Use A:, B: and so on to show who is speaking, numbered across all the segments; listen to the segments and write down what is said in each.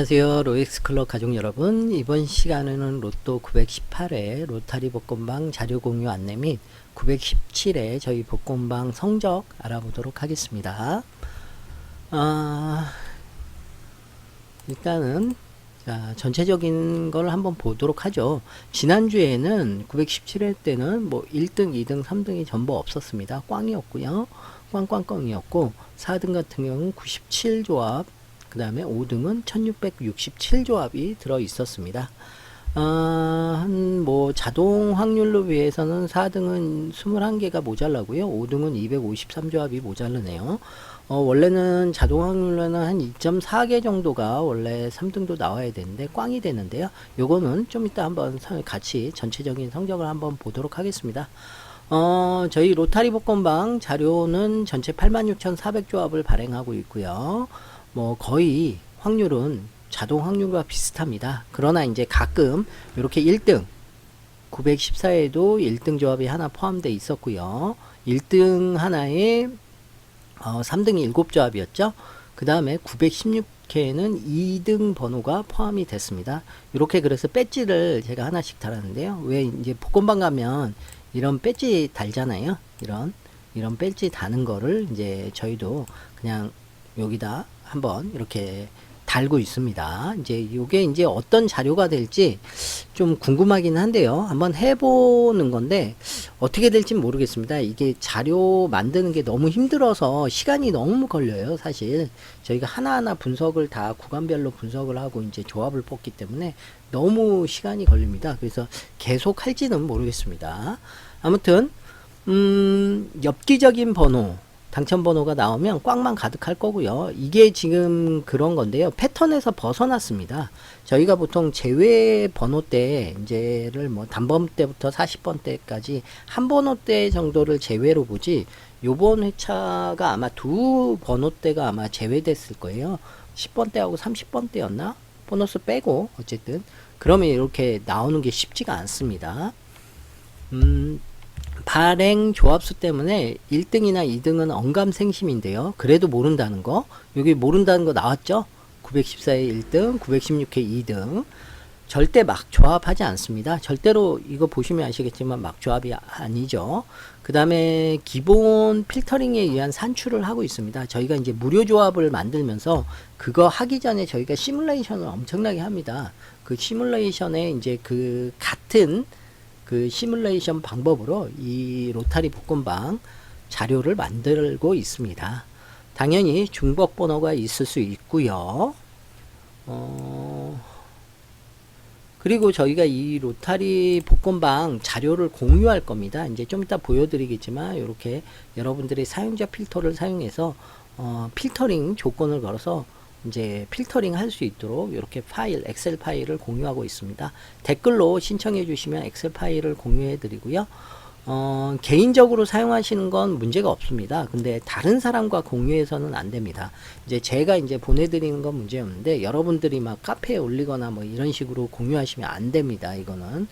A: 안녕하세요. 로엑스 클럽 가족 여러분. 이번 시간에는 로또 918회 로타리 복권방 자료 공유 안내 및 917회 저희 복권방 성적 알아보도록 하겠습니다. 아, 일단은 자, 전체적인 걸 한번 보도록 하죠. 지난주에는 917회 때는 뭐 1등, 2등, 3등이 전부 없었습니다. 꽝이었고요. 꽝꽝꽝이었고 4등 같은 경우는 97조합 그 다음에 5등은 1667조합이 들어 있었습니다. 아, 한, 뭐, 자동 확률로 비해서는 4등은 21개가 모자라고요. 5등은 253조합이 모자르네요. 어, 원래는 자동 확률로는 한 2.4개 정도가 원래 3등도 나와야 되는데 꽝이 되는데요. 요거는 좀 이따 한번 사- 같이 전체적인 성적을 한번 보도록 하겠습니다. 어, 저희 로타리 복권방 자료는 전체 86,400조합을 발행하고 있고요. 뭐 거의 확률은 자동 확률과 비슷합니다. 그러나 이제 가끔 이렇게 1등 914에도 1등 조합이 하나 포함되어 있었고요. 1등 하나에 어, 3등이 7조합이었죠. 그 다음에 916회에는 2등 번호가 포함이 됐습니다. 이렇게 그래서 배지를 제가 하나씩 달았는데요. 왜 이제 복권방 가면 이런 배지 달잖아요. 이런 이런 배지 다는 거를 이제 저희도 그냥 여기다 한번 이렇게 달고 있습니다. 이제 이게 이제 어떤 자료가 될지 좀 궁금하긴 한데요. 한번 해보는 건데 어떻게 될지 모르겠습니다. 이게 자료 만드는 게 너무 힘들어서 시간이 너무 걸려요. 사실 저희가 하나하나 분석을 다 구간별로 분석을 하고 이제 조합을 뽑기 때문에 너무 시간이 걸립니다. 그래서 계속 할지는 모르겠습니다. 아무튼 음, 엽기적인 번호, 당첨 번호가 나오면 꽝만 가득할 거고요. 이게 지금 그런 건데요. 패턴에서 벗어났습니다. 저희가 보통 제외 번호대 이제를 뭐 단번 때부터 40번 때까지 한 번호대 정도를 제외로 보지 요번 회차가 아마 두 번호대가 아마 제외됐을 거예요. 10번 대하고 30번 대였나? 보너스 빼고 어쨌든 그러면 이렇게 나오는 게 쉽지가 않습니다. 음, 발행 조합수 때문에 1등이나 2등은 언감생심인데요. 그래도 모른다는 거. 여기 모른다는 거 나왔죠? 914에 1등, 916회 2등. 절대 막 조합하지 않습니다. 절대로 이거 보시면 아시겠지만 막 조합이 아니죠. 그 다음에 기본 필터링에 의한 산출을 하고 있습니다. 저희가 이제 무료 조합을 만들면서 그거 하기 전에 저희가 시뮬레이션을 엄청나게 합니다. 그 시뮬레이션에 이제 그 같은 그 시뮬레이션 방법으로 이 로타리 복권방 자료를 만들고 있습니다. 당연히 중복 번호가 있을 수 있고요. 어, 그리고 저희가 이 로타리 복권방 자료를 공유할 겁니다. 이제 좀 이따 보여드리겠지만 이렇게 여러분들이 사용자 필터를 사용해서 어, 필터링 조건을 걸어서 이제 필터링 할 수 있도록 이렇게 파일, 엑셀 파일을 공유하고 있습니다. 댓글로 신청해 주시면 엑셀 파일을 공유해 드리고요. 어, 개인적으로 사용하시는 건 문제가 없습니다. 근데 다른 사람과 공유해서는 안 됩니다. 이제 제가 이제 보내드리는 건 문제 없는데 여러분들이 막 카페에 올리거나 뭐 이런 식으로 공유하시면 안 됩니다. 이거는.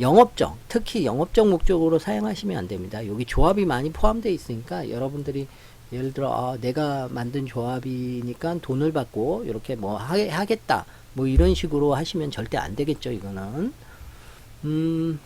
A: 영업적, 특히 영업적 목적으로 사용하시면 안 됩니다. 여기 조합이 많이 포함되어 있으니까 여러분들이 예를 들어 아, 내가 만든 조합이니까 돈을 받고 이렇게 뭐 하, 하겠다. 뭐 이런 식으로 하시면 절대 안 되겠죠 이거는. 음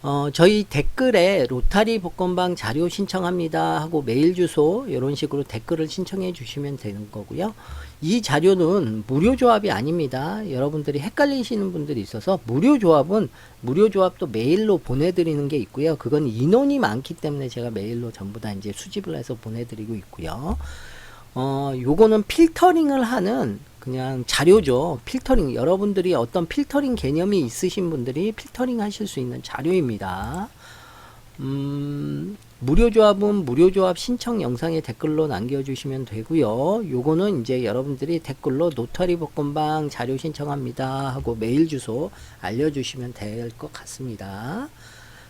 A: 어, 저희 댓글에 로타리 복권방 자료 신청합니다 하고 메일 주소 이런 식으로 댓글을 신청해 주시면 되는 거고요. 이 자료는 무료 조합이 아닙니다. 여러분들이 헷갈리시는 분들이 있어서 무료 조합은 무료 조합도 메일로 보내드리는 게 있고요. 그건 인원이 많기 때문에 제가 메일로 전부 다 이제 수집을 해서 보내드리고 있고요. 어, 요거는 필터링을 하는 그냥 자료죠. 필터링. 여러분들이 어떤 필터링 개념이 있으신 분들이 필터링 하실 수 있는 자료입니다. 음, 무료 조합은 무료 조합 신청 영상에 댓글로 남겨주시면 되고요. 요거는 이제 여러분들이 댓글로 노타리 복권방 자료 신청합니다 하고 메일 주소 알려주시면 될 것 같습니다.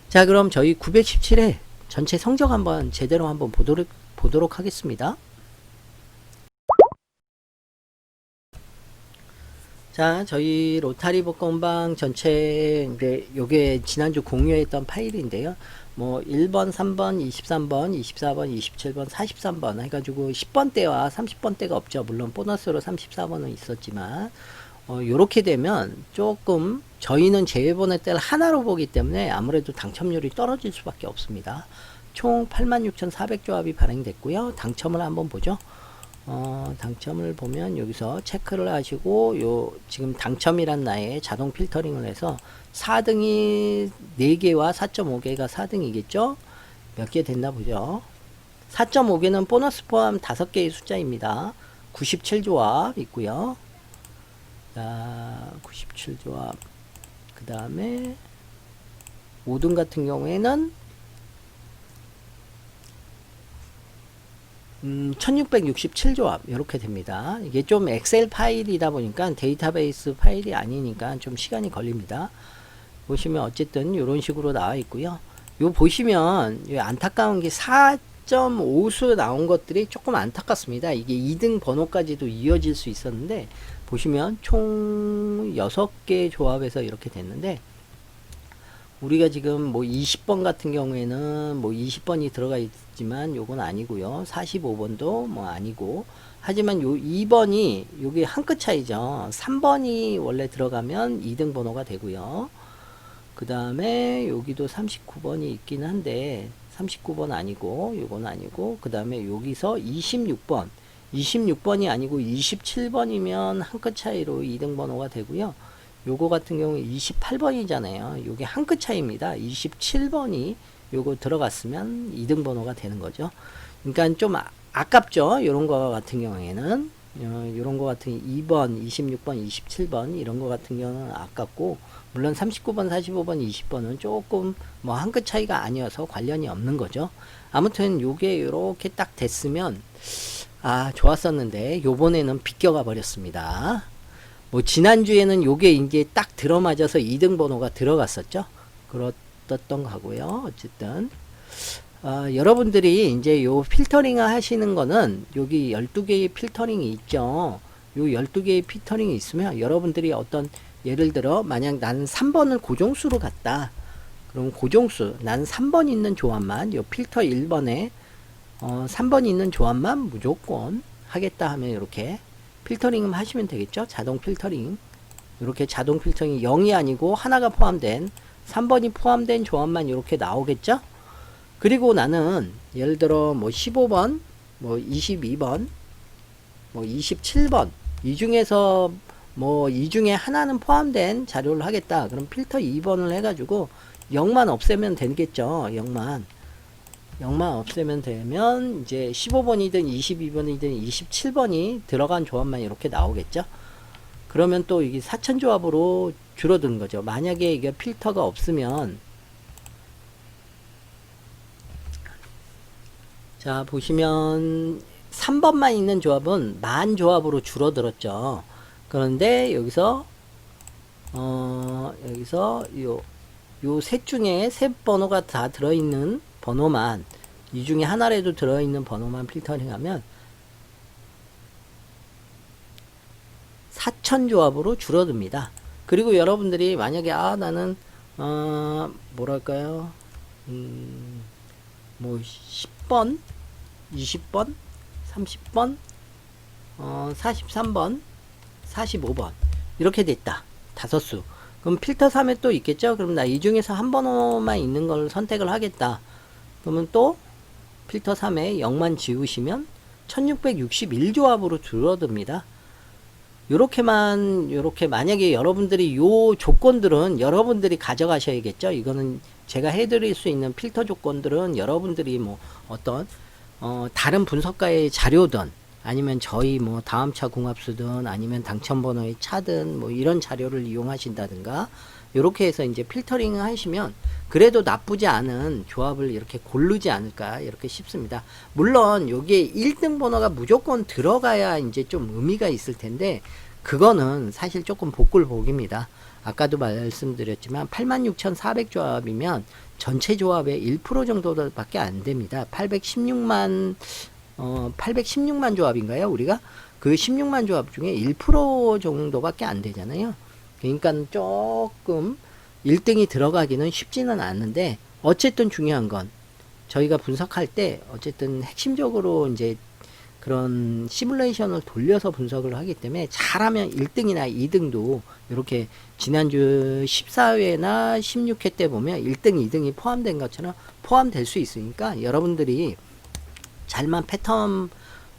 A: 자, 그럼 저희 917회 전체 성적 한번 제대로 한번 보도록, 보도록 하겠습니다. 자, 저희 로타리 복권방 전체 이제 요게 지난주 공유했던 파일인데요. 뭐 1번, 3번, 23번, 24번, 27번, 43번 해가지고 10번대와 30번대가 없죠. 물론 보너스로 34번은 있었지만 어, 요렇게 되면 조금 저희는 제외번호 때를 하나로 보기 때문에 아무래도 당첨률이 떨어질 수밖에 없습니다. 총 86,400조합이 발행됐고요. 당첨을 한번 보죠. 어, 당첨을 보면 여기서 체크를 하시고 요 지금 당첨이란 나에 자동 필터링을 해서 4등이 4개와 4.5개가 4등이겠죠? 몇 개 됐나 보죠. 4.5개는 보너스 포함 5개의 숫자입니다. 97조합 있고요. 자, 97조합. 그 다음에 5등 같은 경우에는 음, 1667조합 이렇게 됩니다. 이게 좀 엑셀 파일이다 보니까 데이터베이스 파일이 아니니까 좀 시간이 걸립니다. 보시면 어쨌든 이런 식으로 나와 있고요. 요 보시면 요 안타까운 게 4.5수 나온 것들이 조금 안타깝습니다. 이게 2등 번호까지도 이어질 수 있었는데 보시면 총 6개 조합에서 이렇게 됐는데 우리가 지금 뭐 20번 같은 경우에는 뭐 20번이 들어가 있지만 요건 아니고요. 45번도 뭐 아니고 하지만 요 2번이 요게 한 끗 차이죠. 3번이 원래 들어가면 2등 번호가 되고요. 그 다음에 여기도 39번이 있긴 한데 39번 아니고 요건 아니고 그 다음에 여기서 26번 26번이 아니고 27번이면 한 끗 차이로 2등 번호가 되고요. 요거 같은 경우 28번이잖아요. 요게 한 끗 차이입니다. 27번이 요거 들어갔으면 2등 번호가 되는 거죠. 그러니까 좀 아, 아깝죠. 요런 거 같은 경우에는 어, 요런 거 같은 2번, 26번, 27번 이런 거 같은 경우는 아깝고 물론 39번, 45번, 20번은 조금 뭐 한 끗 차이가 아니어서 관련이 없는 거죠. 아무튼 요게 요렇게 딱 됐으면 아 좋았었는데 요번에는 비껴가 버렸습니다. 뭐 지난주에는 요게 이제 딱 들어맞아서 2등 번호가 들어갔었죠. 그렇던 거고요. 어쨌든 아, 여러분들이 이제 요 필터링 하시는 거는 여기 12개의 필터링이 있죠. 요 12개의 필터링이 있으면 여러분들이 어떤 예를 들어 만약 나는 3번을 고정수로 갔다. 그럼 고정수 난 3번 있는 조합만 요 필터 1번에 어, 3번 있는 조합만 무조건 하겠다 하면 이렇게 필터링을 하시면 되겠죠. 자동 필터링. 이렇게 자동 필터링이 0이 아니고 하나가 포함된 3번이 포함된 조합만 이렇게 나오겠죠. 그리고 나는 예를 들어 뭐 15번, 뭐 22번, 뭐 27번 이 중에서 뭐 이 중에 하나는 포함된 자료를 하겠다. 그럼 필터 2번을 해가지고 0만 없애면 되겠죠. 0만. 0만 없애면 되면 이제 15번이든 22번이든 27번이 들어간 조합만 이렇게 나오겠죠. 그러면 또 이게 4천 조합으로 줄어든 거죠. 만약에 이게 필터가 없으면 자 보시면 3번만 있는 조합은 만 조합으로 줄어들었죠. 그런데 여기서 어 여기서 요 요 셋 중에 세 번호가 다 들어있는 번호만 이 중에 하나라도 들어있는 번호만 필터링하면 4천 조합으로 줄어듭니다. 그리고 여러분들이 만약에 아 나는 어 뭐랄까요? 음 뭐 10번 20번 30번 어 43번 45번. 이렇게 됐다. 다섯 수. 그럼 필터 3에 또 있겠죠? 그럼 나 이 중에서 한 번호만 있는 걸 선택을 하겠다 그러면 또 필터 3에 0만 지우시면 1661조합으로 줄어듭니다. 요렇게만 요렇게 만약에 여러분들이 요 조건들은 여러분들이 가져가셔야겠죠. 이거는 제가 해드릴 수 있는 필터 조건들은 여러분들이 뭐 어떤 어 다른 분석가의 자료든 아니면 저희 뭐 다음 차 궁합수든 아니면 당첨번호의 차든 뭐 이런 자료를 이용하신다든가 요렇게 해서 이제 필터링을 하시면 그래도 나쁘지 않은 조합을 이렇게 고르지 않을까 이렇게 싶습니다. 물론 여기에 1등 번호가 무조건 들어가야 이제 좀 의미가 있을 텐데 그거는 사실 조금 복불복입니다. 아까도 말씀드렸지만 86,400 조합이면 전체 조합의 1% 정도밖에 안 됩니다. 816만 어 816만 조합인가요? 우리가 그 16만 조합 중에 1% 정도밖에 안 되잖아요. 그러니까 조금 1등이 들어가기는 쉽지는 않은데 어쨌든 중요한 건 저희가 분석할 때 어쨌든 핵심적으로 이제 그런 시뮬레이션을 돌려서 분석을 하기 때문에 잘하면 1등이나 2등도 이렇게 지난주 14회나 16회 때 보면 1등, 2등이 포함된 것처럼 포함될 수 있으니까 여러분들이 잘만 패턴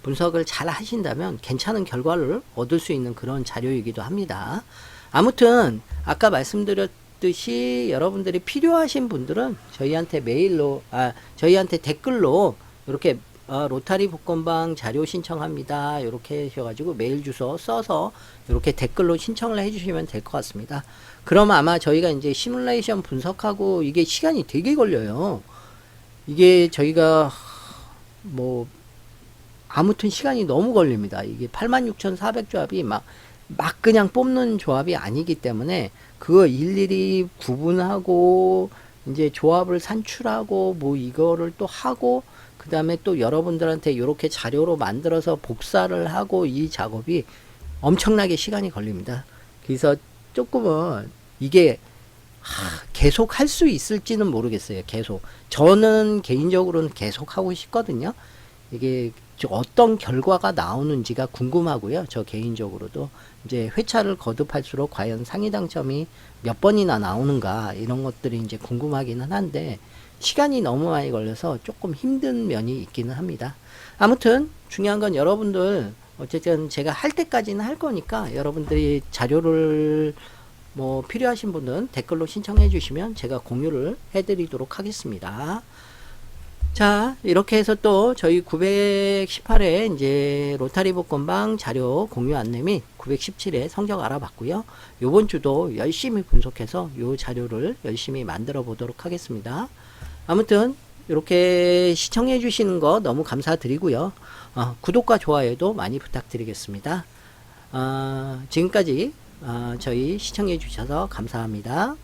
A: 분석을 잘 하신다면 괜찮은 결과를 얻을 수 있는 그런 자료이기도 합니다. 아무튼 아까 말씀드렸듯이 여러분들이 필요하신 분들은 저희한테 메일로 아 저희한테 댓글로 이렇게 어, 로타리 복권방 자료 신청합니다. 이렇게 하셔가지고 메일 주소 써서 이렇게 댓글로 신청을 해주시면 될 것 같습니다. 그럼 아마 저희가 이제 시뮬레이션 분석하고 이게 시간이 되게 걸려요. 이게 저희가 뭐 아무튼 시간이 너무 걸립니다. 이게 86,400 조합이 막, 막 그냥 뽑는 조합이 아니기 때문에 그거 일일이 구분하고 이제 조합을 산출하고 뭐 이거를 또 하고 그 다음에 또 여러분들한테 이렇게 자료로 만들어서 복사를 하고 이 작업이 엄청나게 시간이 걸립니다. 그래서 조금은 이게 하, 계속 할 수 있을지는 모르겠어요. 계속. 저는 개인적으로는 계속 하고 싶거든요. 이게 저 어떤 결과가 나오는지가 궁금하고요. 저 개인적으로도 이제 회차를 거듭할수록 과연 상위 당첨이 몇 번이나 나오는가 이런 것들이 이제 궁금하기는 한데 시간이 너무 많이 걸려서 조금 힘든 면이 있기는 합니다. 아무튼 중요한 건 여러분들 어쨌든 제가 할 때까지는 할 거니까 여러분들이 자료를 뭐 필요하신 분은 댓글로 신청해 주시면 제가 공유를 해 드리도록 하겠습니다. 자, 이렇게 해서 또 저희 918회 이제 로타리 복권방 자료 공유 안내 및 917회 성적 알아봤고요. 요번 주도 열심히 분석해서 요 자료를 열심히 만들어 보도록 하겠습니다. 아무튼 이렇게 시청해 주시는 거 너무 감사드리고요. 어, 구독과 좋아요도 많이 부탁드리겠습니다. 어, 지금까지 어, 저희 시청해 주셔서 감사합니다.